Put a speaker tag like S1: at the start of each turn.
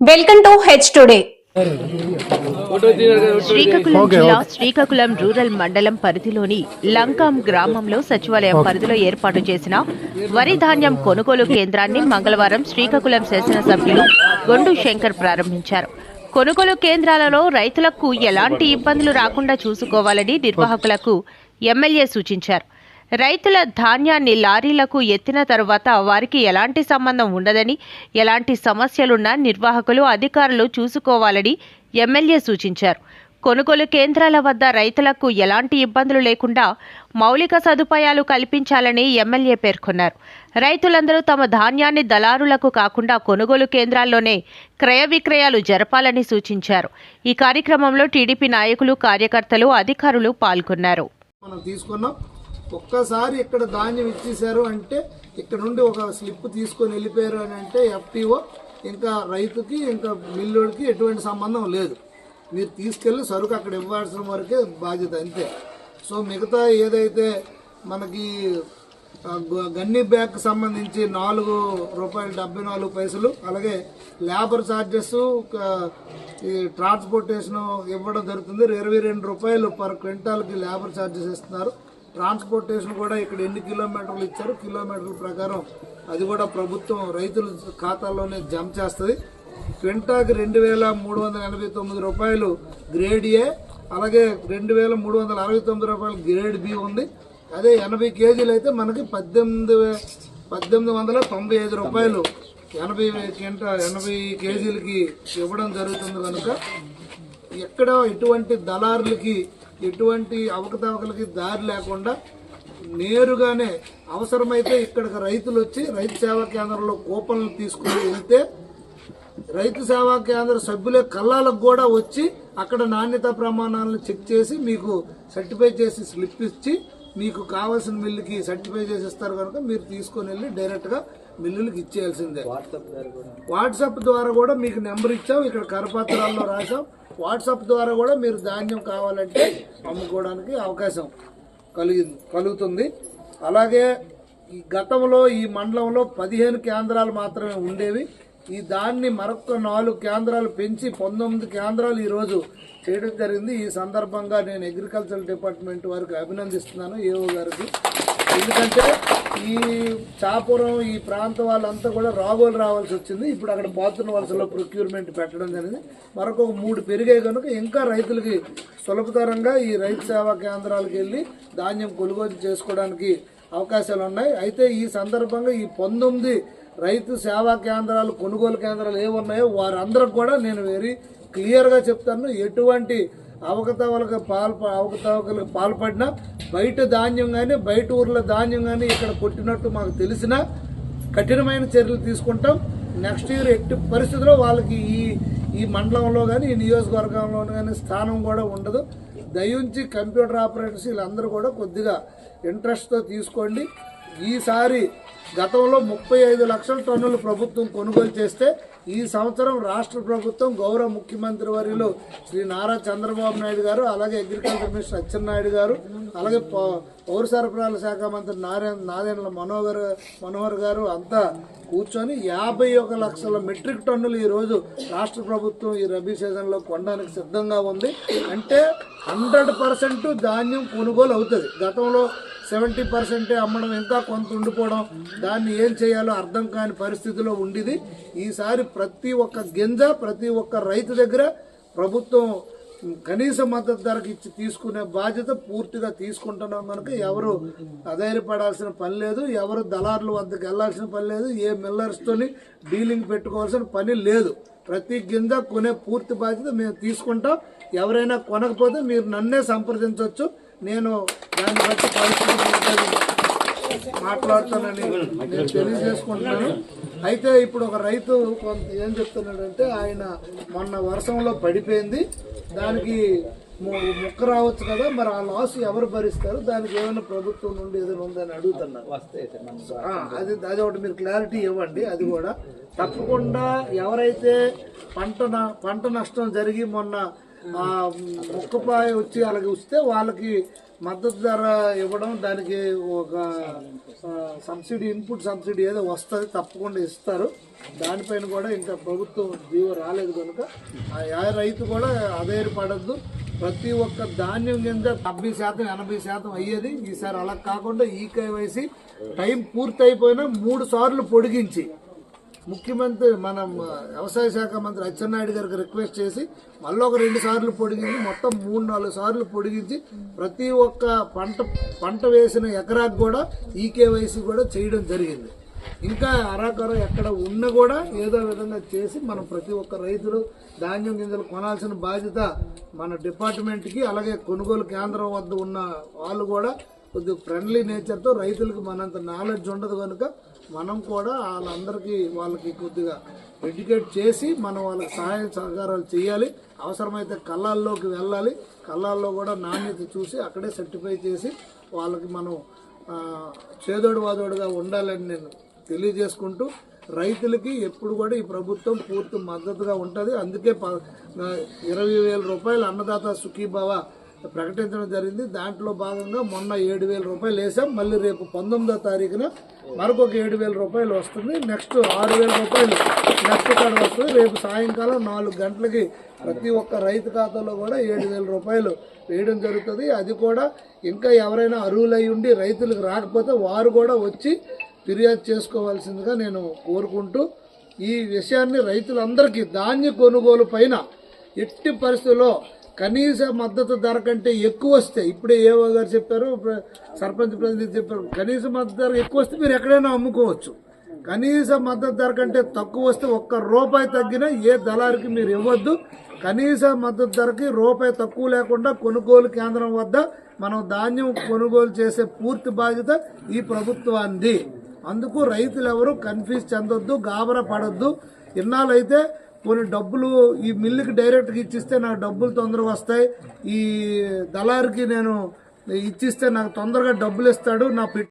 S1: Welcome to H today.
S2: Srikakulam జిల్లా Srikakulam rural మండలం పరిధిలోని లంకాం గ్రామంలో సచివాలయం పరిధిలో ఏర్పాటు చేసిన వరి ధాన్యం కొనుగోలు కేంద్రాన్ని మంగళవారం శ్రీకాకుళం శాసనసభ్యులు గొండు శంకర్ ప్రారంభించారు. కొనుగోలు కేంద్రాలలో రైతులకు ఎలాంటి ఇబ్బందులు రాకుండా చూసుకోవాలని నిర్వాహకులకు ఎమ్మెల్యే సూచించారు. రైతుల ధాన్యాన్ని లారీలకు ఎత్తిన తర్వాత వారికి ఎలాంటి సంబంధం ఉండదని ఎలాంటి సమస్యలున్నా నిర్వాహకులు అధికారులు చూసుకోవాలని ఎమ్మెల్యే సూచించారు. కొనుగోలు కేంద్రాల వద్ద రైతులకు ఎలాంటి ఇబ్బందులు లేకుండా మౌలిక సదుపాయాలు కల్పించాలని ఎమ్మెల్యే పేర్కొన్నారు. రైతులందరూ తమ ధాన్యాన్ని దళారులకు కాకుండా కొనుగోలు కేంద్రాల్లోనే క్రయ విక్రయాలు జరపాలని సూచించారు. ఈ కార్యక్రమంలో టీడీపీ నాయకులు కార్యకర్తలు అధికారులు పాల్గొన్నారు.
S3: మనం తీసుకున్నాం. ఒక్కసారి ఇక్కడ ధాన్యం ఇచ్చేశారు అంటే ఇక్కడ నుండి ఒక స్లిప్ తీసుకొని వెళ్ళిపోయారు అని అంటే ఎఫ్టీఓ ఇంకా రైతుకి ఇంకా మిల్లుడికి ఎటువంటి సంబంధం లేదు. మీరు తీసుకెళ్ళి సరుకు అక్కడ ఇవ్వాల్సిన వరకే బాధ్యత అంతే. సో మిగతా ఏదైతే మనకి గ- గన్ని బ్యాగ్ సంబంధించి నాలుగు రూపాయలు డెబ్బై నాలుగు పైసలు అలాగే లేబర్ ఛార్జెస్ ఈ ట్రాన్స్పోర్టేషన్ ఇవ్వడం జరుగుతుంది. ఇరవై రెండు రూపాయలు పర్ క్వింటాల్కి లేబర్ ఛార్జెస్ ఇస్తున్నారు. ట్రాన్స్పోర్టేషన్ కూడా ఇక్కడ ఎన్ని కిలోమీటర్లు ఇచ్చారు? కిలోమీటర్ల ప్రకారం అది కూడా ప్రభుత్వం రైతుల ఖాతాలోనే జమ చేస్తుంది. క్వింటాకి రెండు వేల మూడు వందల ఎనభై తొమ్మిది రూపాయలు గ్రేడ్ ఏ అలాగే రెండు వేల మూడు వందల అరవై తొమ్మిది రూపాయలు గ్రేడ్ బి ఉంది. అదే ఎనభై కేజీలు అయితే మనకి పద్దెనిమిది పద్దెనిమిది వందల తొంభై ఐదు రూపాయలు ఎనభై కింట ఎనభై కేజీలకి ఇవ్వడం జరుగుతుంది కనుక. ఎక్కడ ఎటువంటి దళారులకి ఎటువంటి అవకతవకలకి దారి లేకుండా నేరుగానే అవసరమైతే ఇక్కడికి రైతులు వచ్చి రైతు సేవా కేంద్రంలో కూపన్లు తీసుకుని వెళ్తే రైతు సేవా కేంద్ర సభ్యులే కళ్ళాలకు కూడా వచ్చి అక్కడ నాణ్యత ప్రమాణాలను చెక్ చేసి మీకు సర్టిఫై చేసి స్లిప్ ఇచ్చి మీకు కావాల్సిన మిల్లుకి సర్టిఫై చేసి ఇస్తారు కనుక మీరు తీసుకొని వెళ్ళి డైరెక్ట్గా మిల్లులకి ఇచ్చేయాల్సిందే. వాట్సాప్ ద్వారా కూడా. మీకు నెంబర్ ఇచ్చాం. ఇక్కడ కరపత్రాల్లో రాసాం వాట్సాప్ ద్వారా కూడా మీరు ధాన్యం కావాలంటే అమ్ముకోవడానికి అవకాశం కలిగింది కలుగుతుంది. అలాగే ఈ గతంలో ఈ మండలంలో పదిహేను కేంద్రాలు మాత్రమే ఉండేవి. ఈ దాన్ని మరొక నాలుగు కేంద్రాలు పెంచి పంతొమ్మిది కేంద్రాలు ఈరోజు చేయడం జరిగింది. ఈ సందర్భంగా నేను అగ్రికల్చర్ డిపార్ట్మెంట్ వారికి అభినందిస్తున్నాను ఏఓ గారికి. ఎందుకంటే ఈ చాపురం ఈ ప్రాంత వాళ్ళంతా కూడా రాగోలు రావాల్సి వచ్చింది. ఇప్పుడు అక్కడ బాతున్న వలసలో ప్రొక్యూర్మెంట్ పెట్టడం జరిగింది. మరొక మూడు పెరిగాయి కనుక ఇంకా రైతులకి సులభతరంగా ఈ రైతు సేవా కేంద్రాలకు వెళ్ళి ధాన్యం కొనుగోలు చేసుకోవడానికి అవకాశాలు ఉన్నాయి. అయితే ఈ సందర్భంగా ఈ పంతొమ్మిది రైతు సేవా కేంద్రాలు కొనుగోలు కేంద్రాలు ఏమున్నాయో వారందరికి కూడా నేను వెరీ క్లియర్గా చెప్తాను. ఎటువంటి అవకతవలకు పాల్ప అవకతవకలకు పాల్పడినా బయట ధాన్యం కానీ బయట ఊర్ల ధాన్యం కానీ ఇక్కడ కొట్టినట్టు మాకు తెలిసినా కఠినమైన చర్యలు తీసుకుంటాం. నెక్స్ట్ ఇయర్ ఎట్టి పరిస్థితుల్లో వాళ్ళకి ఈ ఈ మండలంలో కానీ ఈ నియోజకవర్గంలో కానీ స్థానం కూడా ఉండదు. దయించి కంప్యూటర్ ఆపరేటర్స్ వీళ్ళందరూ కూడా కొద్దిగా ఇంట్రెస్ట్తో తీసుకోండి. ఈసారి గతంలో ముప్పై ఐదు లక్షల టన్నులు ప్రభుత్వం కొనుగోలు చేస్తే ఈ సంవత్సరం రాష్ట్ర ప్రభుత్వం గౌరవ ముఖ్యమంత్రి వర్యులు శ్రీ నారా చంద్రబాబు నాయుడు గారు అలాగే అగ్రికల్చర్ మినిస్టర్ అచ్చెన్నాయుడు గారు అలాగే పౌ- పౌర సరఫరాల శాఖ మంత్రి నారాయణ నారాయణ మనోహర్ మనోహర్ గారు అంతా కూర్చొని యాభై ఒక లక్షల మెట్రిక్ టన్నులు ఈరోజు రాష్ట్ర ప్రభుత్వం ఈ రబీ సీజన్లో కొనడానికి సిద్ధంగా ఉంది. అంటే హండ్రెడ్ పర్సెంట్ ధాన్యం కొనుగోలు అవుతుంది. గతంలో సెవెంటీ పర్సెంటే అమ్మడం ఇంకా కొంత ఉండిపోవడం దాన్ని ఏం చేయాలో అర్థం కాని పరిస్థితిలో ఉండిది. ఈసారి ప్రతి ఒక్క గింజ ప్రతి ఒక్క రైతు దగ్గర ప్రభుత్వం కనీస మద్దతు ధరకు ఇచ్చి తీసుకునే బాధ్యత పూర్తిగా తీసుకుంటున్నాం కనుక ఎవరు అధైర్యపడాల్సిన పని లేదు ఎవరు దళారుల వద్దకు వెళ్ళాల్సిన పని లేదు ఏ మిల్లర్స్తోని డీలింగ్ పెట్టుకోవాల్సిన పని లేదు. ప్రతి గింజ కొనే పూర్తి బాధ్యత మేము తీసుకుంటాం. ఎవరైనా కొనకపోతే మీరు నన్నే సంప్రదించవచ్చు. నేను దాన్ని బట్టి పరిస్థితి మాట్లాడుతానని నేను తెలియజేసుకుంటున్నాను. అయితే ఇప్పుడు ఒక రైతు కొంత ఏం చెప్తున్నాడంటే ఆయన మొన్న వర్షంలో పడిపోయింది. దానికి ము- ముక్క రావచ్చు కదా మరి ఆ లాస్ ఎవరు భరిస్తారు? దానికి ఏమైనా ప్రభుత్వం నుండి ఏదైనా ఉందని అడుగుతున్నారు. అది అది ఒకటి మీరు క్లారిటీ ఇవ్వండి అది కూడా. తప్పకుండా ఎవరైతే పంట న- పంట నష్టం జరిగి మొన్న మొక్కపాయ వచ్చి అలాగే వస్తే వాళ్ళకి మద్దతు ధర ఇవ్వడం దానికి ఒక సబ్సిడీ ఇన్పుట్ సబ్సిడీ ఏదో వస్తుంది తప్పకుండా ఇస్తారు. దానిపైన కూడా ఇంకా ప్రభుత్వం జీవ రాలేదు కనుక ఆ యా రైతు కూడా అదేరు పడద్దు. ప్రతి ఒక్క ధాన్యం కింద డెబ్బై శాతం ఎనభై శాతం అయ్యేది. ఈసారి అలా కాకుండా ఈ కేవైసీ టైం పూర్తయిపోయినా మూడు సార్లు పొడిగించి ముఖ్యమంత్రి మన వ్యవసాయ శాఖ మంత్రి అచ్చెన్నాయుడు గారికి రిక్వెస్ట్ చేసి మళ్ళీ ఒక రెండు సార్లు పొడిగించి మొత్తం మూడు నాలుగు సార్లు పొడిగించి ప్రతి ఒక్క పంట పంట వేసిన ఎకరాకు కూడా ఈకేవైసీ కూడా చేయడం జరిగింది. ఇంకా అరాకర ఎక్కడ ఉన్నా కూడా ఏదో విధంగా చేసి మనం ప్రతి ఒక్క రైతులు ధాన్యం గింజలు కొనాల్సిన బాధ్యత మన డిపార్ట్మెంట్కి అలాగే కొనుగోలు కేంద్రం వద్ద ఉన్న వాళ్ళు కూడా కొద్దిగా ఫ్రెండ్లీ నేచర్తో రైతులకు మనంత నాలెడ్జ్ ఉండదు కనుక మనం కూడా వాళ్ళందరికీ వాళ్ళకి కొద్దిగా ఎడ్యుకేట్ చేసి మనం వాళ్ళకి సహాయ సహకారాలు చేయాలి. అవసరమైతే కళ్ళాల్లోకి వెళ్ళాలి. కళ్ళాల్లో కూడా నాణ్యత చూసి అక్కడే సర్టిఫై చేసి వాళ్ళకి మనం చేదోడు వాదోడుగా ఉండాలని నేను తెలియజేసుకుంటూ రైతులకి ఎప్పుడు కూడా ఈ ప్రభుత్వం పూర్తి మద్దతుగా ఉంటుంది. అందుకే ప ఇరవై వేల రూపాయలు అన్నదాత సుఖీభావ ప్రకటించడం జరిగింది. దాంట్లో భాగంగా మొన్న ఏడు వేల రూపాయలు వేసాం మళ్ళీ రేపు పంతొమ్మిదో తారీఖున మరొక ఏడు వేల రూపాయలు వస్తుంది. నెక్స్ట్ ఆరు వేల రూపాయలు నెక్స్ట్ కాడ వస్తుంది. రేపు సాయంకాలం నాలుగు గంటలకి ప్రతి ఒక్క రైతు ఖాతాలో కూడా ఏడు వేల రూపాయలు వేయడం జరుగుతుంది. అది కూడా ఇంకా ఎవరైనా అర్హులై ఉండి రైతులకు రాకపోతే వారు కూడా వచ్చి ఫిర్యాదు చేసుకోవాల్సిందిగా నేను కోరుకుంటూ ఈ విషయాన్ని రైతులందరికీ ధాన్య కొనుగోలు పైన ఎట్టి పరిస్థితుల్లో కనీస మద్దతు ధర కంటే ఎక్కువ వస్తే ఇప్పుడే ఏవో గారు చెప్పారు ప్ర- సర్పంచ్ ప్రతినిధి చెప్పారు కనీస మద్దతు ధర ఎక్కువ వస్తే మీరు ఎక్కడైనా అమ్ముకోవచ్చు. కనీస మద్దతు ధర కంటే తక్కువ వస్తే ఒక్క రూపాయి తగ్గినా ఏ దళారికి మీరు ఇవ్వద్దు. కనీస మద్దతు ధరకి రూపాయి తక్కువ లేకుండా కొనుగోలు కేంద్రం వద్ద మనం ధాన్యం కొనుగోలు చేసే పూర్తి బాధ్యత ఈ ప్రభుత్వాన్ని అందుకు రైతులు ఎవరు కన్ఫ్యూజ్ చెందొద్దు గాబరా పడొద్దు. ఇన్నాళ్ళైతే కొన్ని డబ్బులు ఈ మిల్లుకి డైరెక్ట్గా ఇచ్చిస్తే నాకు డబ్బులు తొందరగా వస్తాయి. ఈ దళారికి నేను ఇచ్చిస్తే నాకు తొందరగా డబ్బులు ఇస్తాడు. నా పెట్